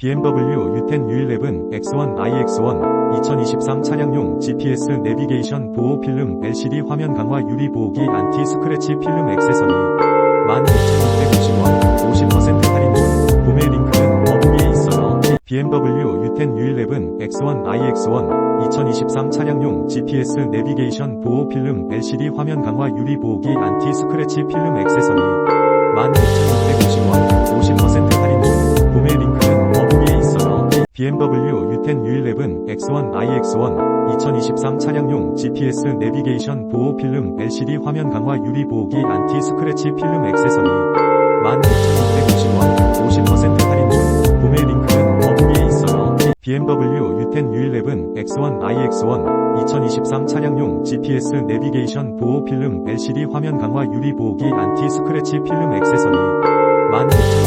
BMW U10 U11 X1 iX1 2023 차량용 GPS 내비게이션 보호 필름 LCD 화면 강화 유리 보호기 안티 스크래치 필름 액세서리 16,650원 50% 할인 중 구매 링크는 어부기에 있어요. BMW U10 U11 X1 iX1 2023 차량용 GPS 내비게이션 보호 필름 LCD 화면 강화 유리 보호기 안티 스크래치 필름 액세서리 BMW U10 U11 X1 iX1 2023 차량용 GPS 내비게이션 보호 필름 LCD 화면 강화 유리 보호기 안티 스크래치 필름 액세서리 16,650원 50% 할인 중 구매 링크는 어부기에 있어요. BMW U10 U11 X1 iX1 2023 차량용 GPS 내비게이션 보호 필름 LCD 화면 강화 유리 보호기 안티 스크래치 필름 액세서리 16,650원 50% 할인 중